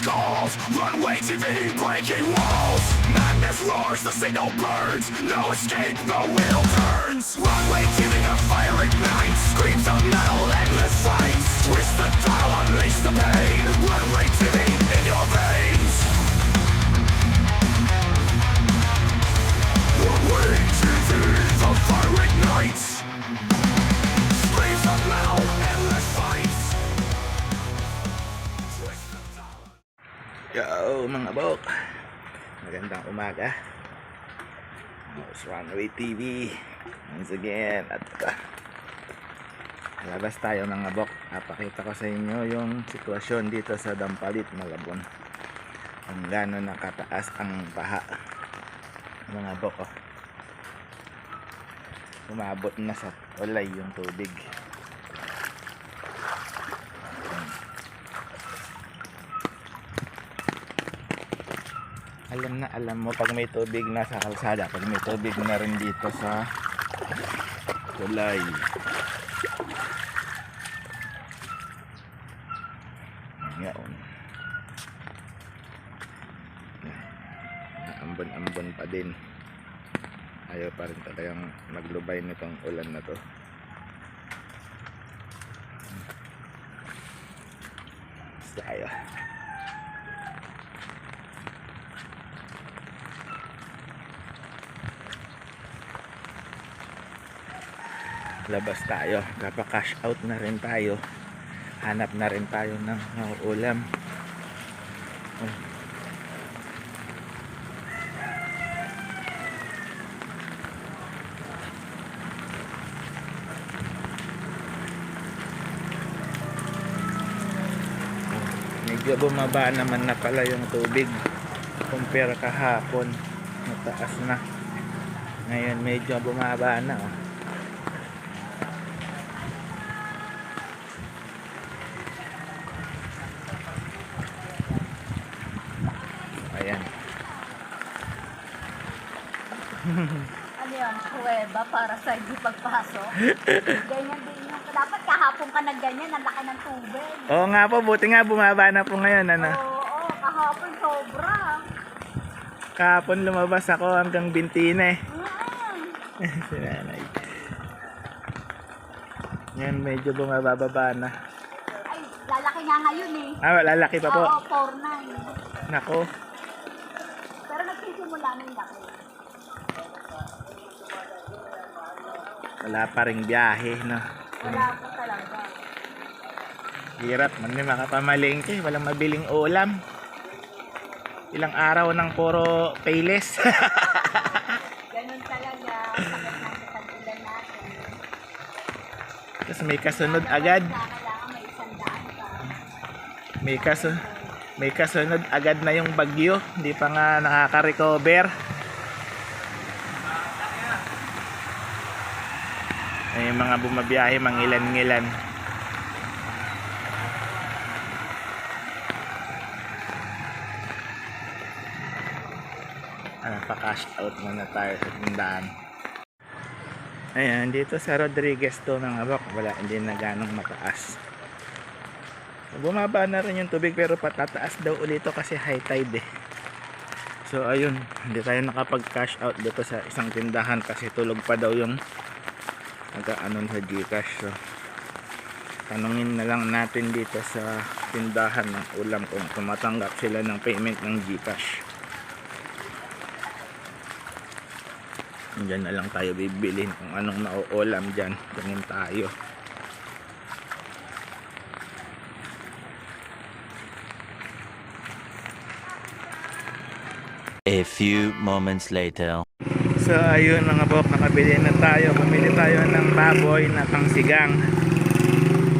calls Runway TV breaking walls. Madness roars, the signal burns. No escape, the wheel turns. Runway TV, a fire ignites Screams of metal, endless fights. Twist the dial, unleash the pain. Runway TV in your veins. Runway TV, the fire ignites Yo mga bok. Magandang umaga. It's Runway TV Once again At uh, Labas tayo mga bok. Napakita ko sa inyo yung sitwasyon dito sa Dampalit, Malabon. Kung gaano nakataas ang baha Mga bok oh. Umabot na sa ulay yung tubig alam na alam mo pag may tubig na sa kalsada pag may tubig na rin dito sa tulay. Ngayon. Ambon-ambon pa din. Ayaw pa rin talagang maglubay nitong ulan na to. Tayo labas tayo kapag cash out na rin tayo hanap na rin tayo ng mauulam oh. medyo bumaba naman na pala yung tubig compare kahapon mataas na ngayon medyo bumaba na oh. Yan, kuweba para sa hindi pagpasok. Ganyan din yung, dapat kahapon ka na ganyan, ang laki ng tubig. Oo nga po, buti nga bumaba na po ngayon. Ano? Oo, oo, kahapon sobra. Kahapon lumabas ako hanggang bintine. Mm. si nanay. Ngayon medyo bumababa na. Ay, lalaki nga ngayon eh. Ah, lalaki pa po. Oo, 4-9. Nako. Pero nagsisimula na yung laki. Wala pa ring biyahe, no? Wala pa talaga. Hirap man yung makapamalingke. Walang mabiling ulam. Ilang araw ng puro payless. Ganun talaga. Tapos may kasunod agad. May isang daan ka. May kaso may kasunod agad na yung bagyo. Hindi pa nga nakaka-recover. Ay, yung mga bumabiyahe, mangilan-ngilan. Ah, pa-cash out muna tayo sa tindahan. Ayan, dito sa Rodriguez to mga bak, wala, hindi na ganong mataas. Bumaba na rin yung tubig pero patataas daw ulit ito kasi high tide eh. So ayun, hindi tayo nakapag cash out dito sa isang tindahan kasi tulog pa daw yung nag-anon sa Gcash. So tanungin na lang natin dito sa tindahan ng ulam kung tumatanggap sila ng payment ng Gcash. Diyan na lang tayo bibilin kung anong mauulam dyan. Ganun tayo. A few moments later. So ayun mga bok, nakabili na tayo. Bumili tayo ng baboy na pangsigang.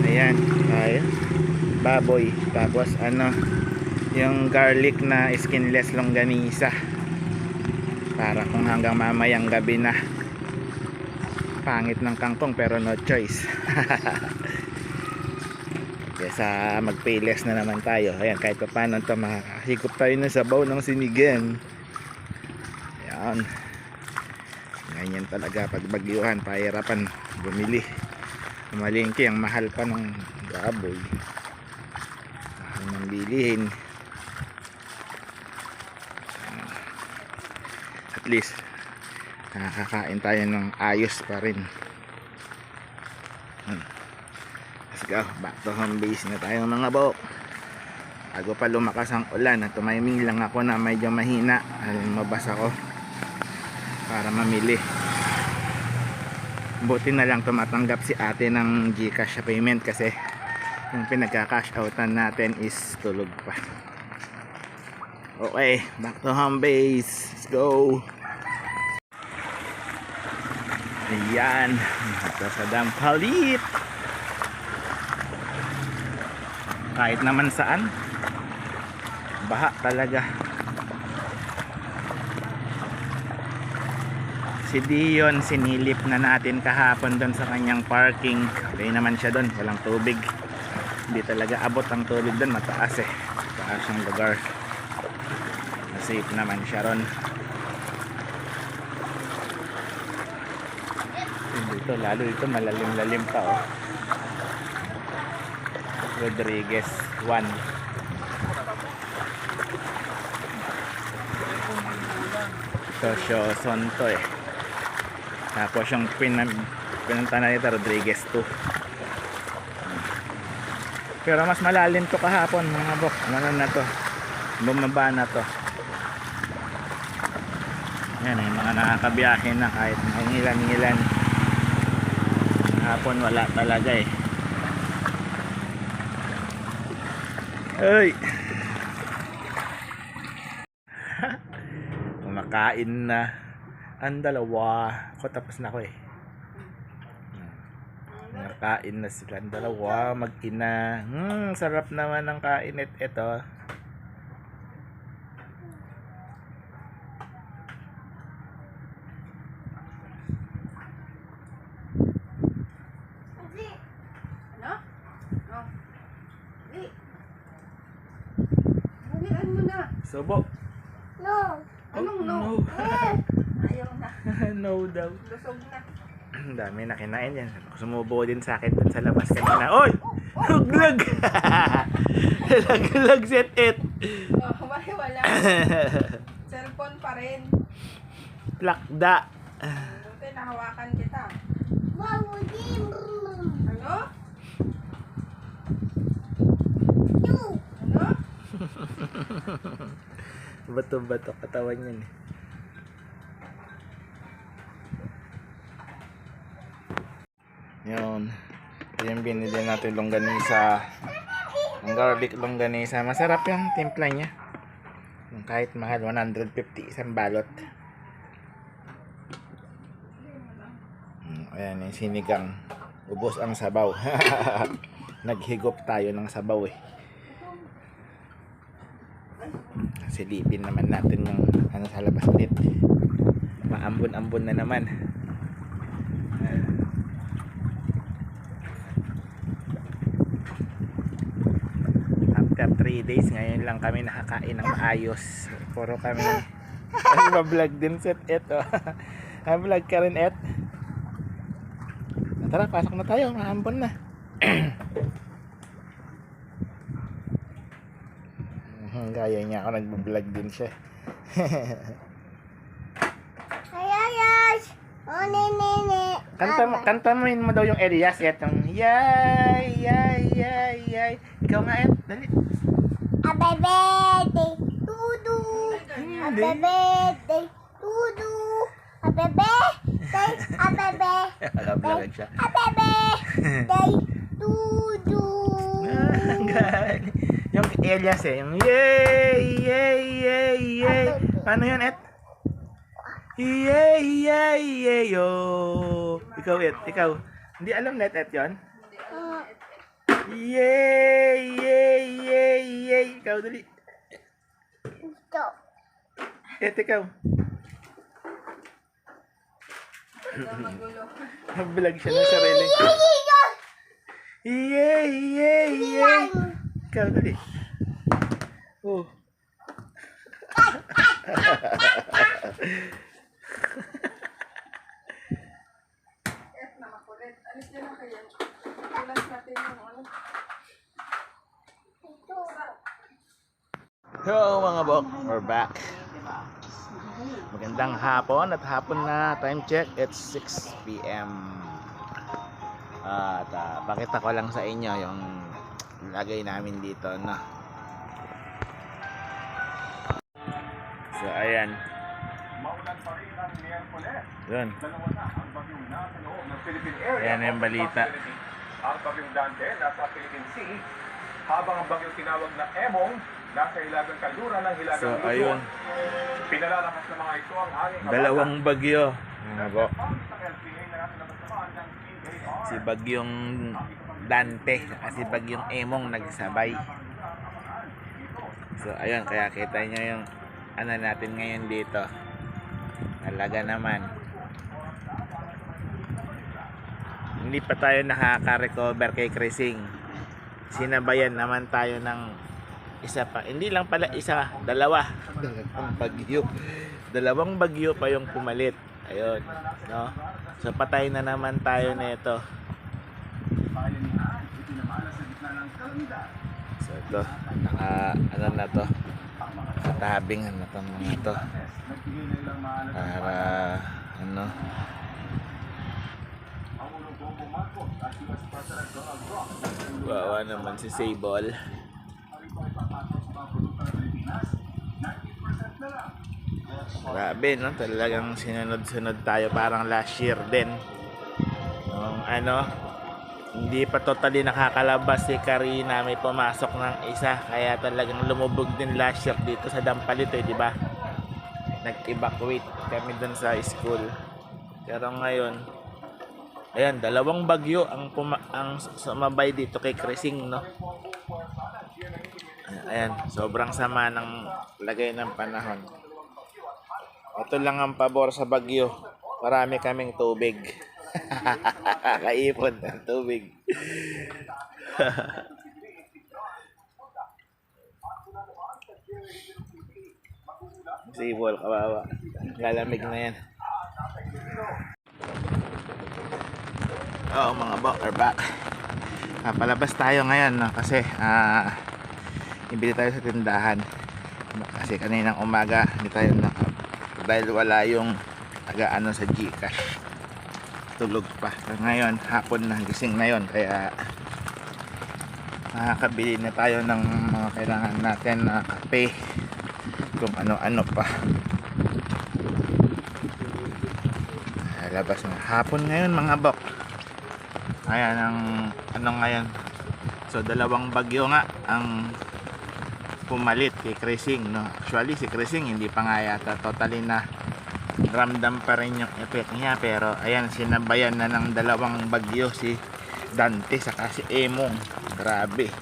Ayan, tayo. Baboy. Tapos ano, yung garlic na skinless longganisa. Para kung hanggang mamayang gabi na. Pangit ng kangkong pero no choice. Kesa magpayless na naman tayo. Ayan, kahit pa paano ito makakahigop tayo ng sabaw ng sinigang. Ayan ganyan talaga. Pag bagyuhan pahirapan bumili. Malingki ang mahal pa ng baboy. Mahal ng bilihin. At least nakakain tayo ng ayos pa rin. Hmm. Let's go. Back to home base na tayo mga bo. Bago pa lumakas ang ulan at tumiming lang ako na medyo mahina. Mabasa ko para mamili. Buti na lang tumatanggap si ate ng Gcash payment kasi yung pinagka-cash outan natin is tulog pa. Okay back to home base. Let's go. Ayan ito sa dam palit. Kahit naman saan baha talaga si Dion sinilip na natin kahapon doon sa kanyang parking. Okay naman siya doon walang tubig. Hindi talaga abot ang tubig doon mataas eh. Mataas ang lugar. Safe naman siya ron. Dito lalo dito malalim lalim pa oh. Rodriguez 1 Sosyo Sonto eh tapos yung pinag pinunta na nito Rodriguez 2 pero mas malalim to kahapon mga bok. Ano na to? Bumaba na to. Yan eh mga nakakabiyahe na kahit mangilan ngilan hapon wala talaga eh. Ay! Kumakain na ang dalawa ako tapos na ako eh Nakain na silang dalawa, mag-ina. Hmm, sarap naman ng kainit ito. Ano? Oh. Di. Bumian mo na. Subo. No. Anong no? Ayaw na. No daw. Lusog na. Ang dami na kinain yan. Sumubo din sa akin dun sa labas kanina. Oy! Huglag! Laglag set it. Oh, wala, wala. Cellphone pa rin. Plakda. Buti nahawakan kita. Wow. Ano? Two. Ano? Bato-bato katawan yan eh. Binili natin longganisa. Ang garlic longganisa. Masarap yung timpla niya. Kahit mahal, 150 isang balot. Mm, Ayan yung sinigang. Ubos ang sabaw. Naghigop tayo ng sabaw eh. Silipin naman natin yung ano sa labas ulit. Maambon-ambon na naman. Days, ngayon lang kami nakakain ng maayos. Puro kami nagbablog din set eto. vlog ka rin et. Tara, pasok na tayo. Maambon na. Mhm, Gaya niya ako nagbablog din siya. Ayayas. Oh, nene. Kanta mo, kanta mo yun mo daw yung Elias etong yay yay yay yay. Ikaw nga et, dali. Happy birthday, Dudu. Happy birthday, Dudu. Happy birthday, happy birthday, Nakablog siya. happy birthday, Dudu. Yung Elias eh, yung yay yay yay yay. Paano yun et? Yay yay yay yo. Ikaw et, ikaw. Hindi alam net et yun? Yay yay yay yay. Ikaw dali. Ito. Et ikaw. Magulo. Nag-vlog siya ng sarili. Yay, yay, yay. Ikaw, dali. Oh. F na makulit. Alis din na kayo. Ulas natin yung ano. Hello mga bok, we're back. Magandang hapon at hapon na time check it's 6 p.m. At ah, pakita ko lang sa inyo yung lagay namin dito no. So ayan. Area. Ayan yung balita. Ang bagyong Dante nasa Philippine Sea, habang ang bagyong tinawag na Emong nasa hilagang kanluran ng hilagang So Luzon. ayun. Pinalalakas ng mga ito ang hangin Dalawang bagyo. Ng PAR. Si bagyong Dante at si bagyong Emong nagsabay. So ayun, kaya kita nyo yung ano natin ngayon dito. Talaga naman. Hindi pa tayo nakaka-recover kay Krising. Sinabayan naman tayo ng isa pa. Hindi lang pala isa, dalawa. Dalawang bagyo. Dalawang bagyo pa yung pumalit. Ayun, no? So patay na naman tayo nito. So ito, naka, ano na to, katabing ano to mga to. Para, ano, Wawa naman si Sable. Grabe, no? Talagang sinunod-sunod tayo parang last year din. Nung ano, hindi pa totally nakakalabas si Karina. May pumasok ng isa. Kaya talagang lumubog din last year dito sa Dampalit eh, di ba? Nag-evacuate kami dun sa school. Pero ngayon, ayan, dalawang bagyo ang, puma- ang sumabay dito kay Krising, no? Ayan, sobrang sama ng lagay ng panahon. Ito lang ang pabor sa bagyo. Marami kaming tubig. Kaipon ng tubig. Sibol, kawawa. Lalamig na yan. Oo mga bok, are back. Ah, palabas tayo ngayon no? kasi ah ibili tayo sa tindahan. Kasi kaninang umaga hindi tayo naka dahil wala yung taga ano sa Gcash. Tulog pa. So, ngayon, hapon na gising na yon kaya nakakabili na tayo ng mga kailangan natin na kape kung ano-ano pa. Labas na. Hapon ngayon mga bok. Ayan ang ano ngayon. So dalawang bagyo nga ang pumalit kay Krising no. Actually si Krising hindi pa nga yata totally na ramdam pa rin yung effect niya pero ayan sinabayan na ng dalawang bagyo si Dante saka si Emong. Grabe.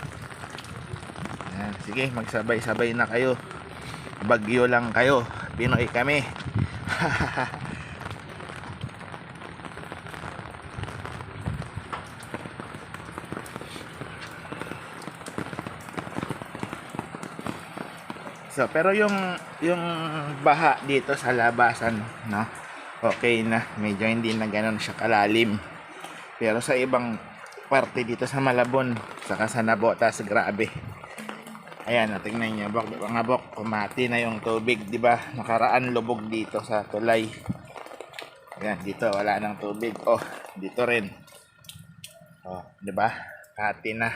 Ayan, sige magsabay-sabay na kayo. Bagyo lang kayo. Pinoy kami. So, pero yung yung baha dito sa labasan, no? Okay na, medyo hindi na ganoon siya kalalim. Pero sa ibang parte dito sa Malabon, saka sa Nabotas, grabe. Ayan, tingnan niyo, bok, mga bok, kumati na yung tubig, di ba? Nakaraan lubog dito sa tulay. Ayan, dito wala nang tubig. Oh, dito rin. Oh, di ba? Hati na.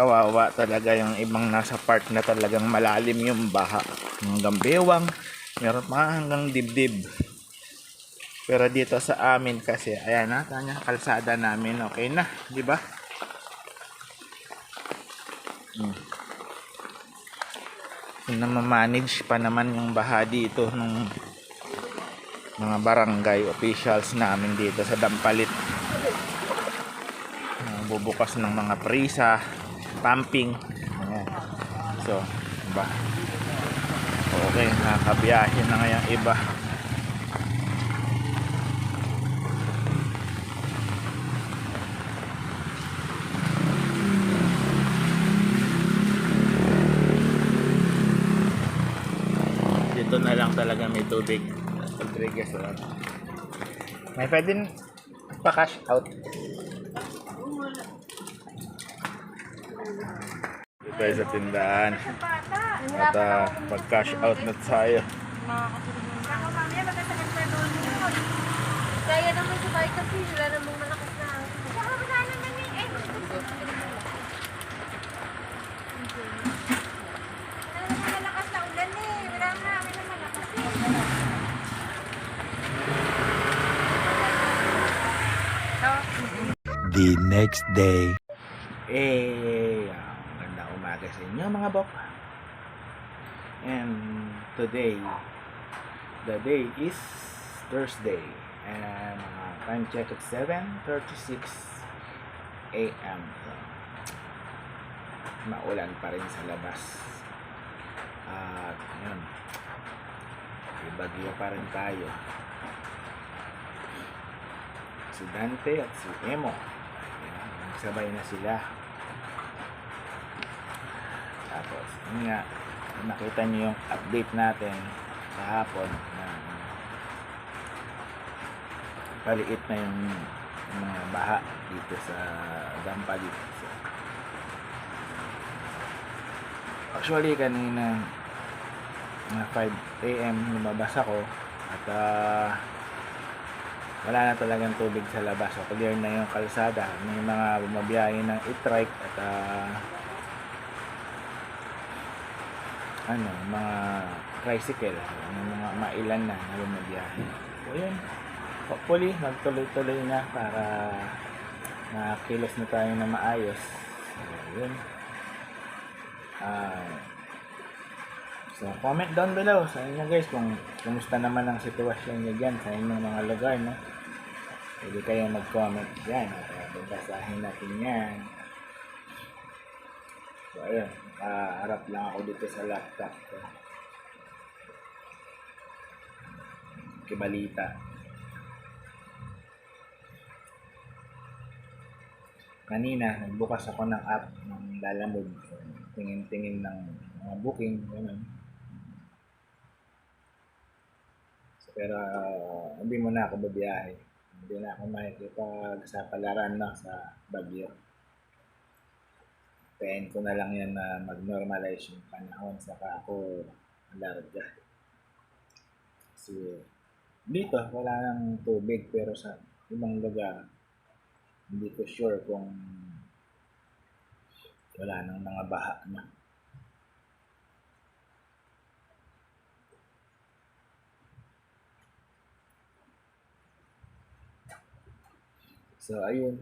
Kawawa talaga yung ibang nasa part na talagang malalim yung baha. Hanggang bewang meron pa hanggang dibdib. Pero dito sa amin kasi ayan na tanya kalsada namin okay na di ba? Hmm. na manage pa naman yung baha dito ng mga barangay officials namin dito sa Dampalit. Ah, bubukas ng mga prisa, pumping. So, ba? Okay, nakabiyahe na ngayon iba. Dito na lang talaga may tubig. Rodriguez, wala. May pwede pa-cash out. Tayo sa tindahan. At ah, pag-cash out na tayo. Kaya naman sa bike kasi, wala namang malakas na. Saka wala naman yung eh. Namang malakas na ulan eh. Wala wala malakas eh. The next day. Eh, inyo mga bok. And today, the day is Thursday. And uh, time check at 7.36 a.m. Maulan pa rin sa labas. At yun, may bagyo pa rin tayo. Si Dante at si Emo. Nagsabay na sila. Tapos, yun nga, nakita niyo yung update natin kahapon na paliit na yung, mga baha dito sa Dampalit. So, actually, kanina mga 5 a.m. lumabas ako at ah, wala na talagang tubig sa labas. So, clear na yung kalsada. May mga bumabiyahe ng e-trike at ah, ano, mga tricycle. Yung mga mailan na na bumabiyahe. So, yun. Hopefully, magtuloy-tuloy na para makakilos na tayo na maayos. So, yun. Ah, So, comment down below sa inyo guys kung kumusta naman ang sitwasyon nyo dyan sa inyong mga lugar, no? Pwede kayo mag-comment dyan at uh, babasahin natin yan. So, ayun. harap lang ako dito sa laptop ko. Kibalita. Kanina, nagbukas ako ng app ng Lalamove. So, tingin-tingin ng mga booking, gano'n. So, pero uh, hindi mo na ako babiyahe. Hindi na ako makikipag sa palaran na sa Baguio. Pain ko na lang yan na mag-normalize yung panahon saka ako larga. Kasi dito wala nang tubig pero sa ibang lugar hindi ko sure kung wala nang mga baha na. So, ayun,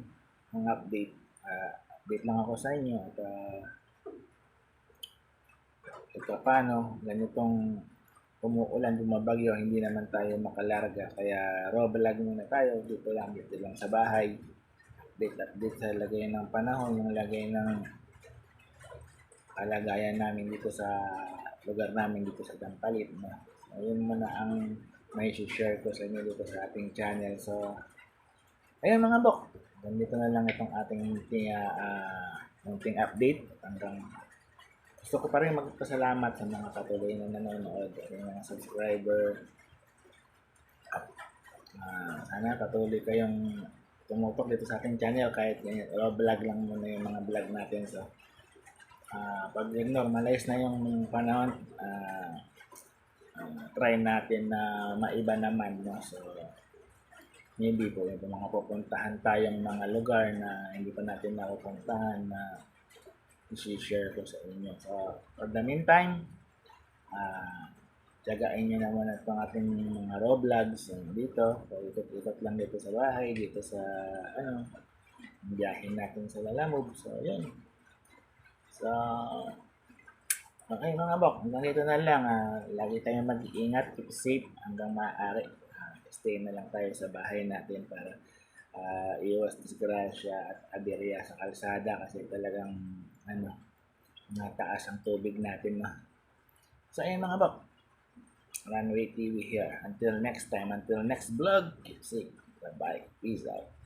ang update. Ah, update lang ako sa inyo at uh, ito paano, ganitong umuulan, bumabagyo, hindi naman tayo makalarga. Kaya vlog muna tayo, dito lang, dito lang sa bahay. Update, update sa lagay ng panahon, yung lagay ng kalagayan namin dito sa lugar namin dito sa Dampalit. No? So, yun muna ang may share ko sa inyo dito sa ating channel. So, ayun mga bok, ganito na lang itong ating munting, uh, munting update. Hanggang gusto ko pa rin magpasalamat sa mga patuloy na nanonood at yung mga subscriber. Ah, sana patuloy kayong tumutok dito sa ating channel kahit o vlog lang muna yung mga vlog natin. So, ah pag normalize na yung panahon, ah ah, try natin na maiba naman. No? So, maybe po yung mga pupuntahan tayong mga lugar na hindi pa natin napupuntahan na i-share ko sa inyo. So, for the meantime, ah tiyagain nyo naman itong ating mga raw vlogs yung dito. So, ikot-ikot lang dito sa bahay, dito sa, ano, biyahin natin sa Lalamove. So, yun. So, okay mga bok, hanggang dito na lang. ah lagi tayong mag-iingat, keep safe hanggang maaari. Stay na lang tayo sa bahay natin para ah, iwas disgrasya at aberya sa kalsada kasi talagang ano, mataas ang tubig natin no. So ayun mga bok, Runway TV here. Until next time, until next vlog, keep safe. Bye-bye. Peace out.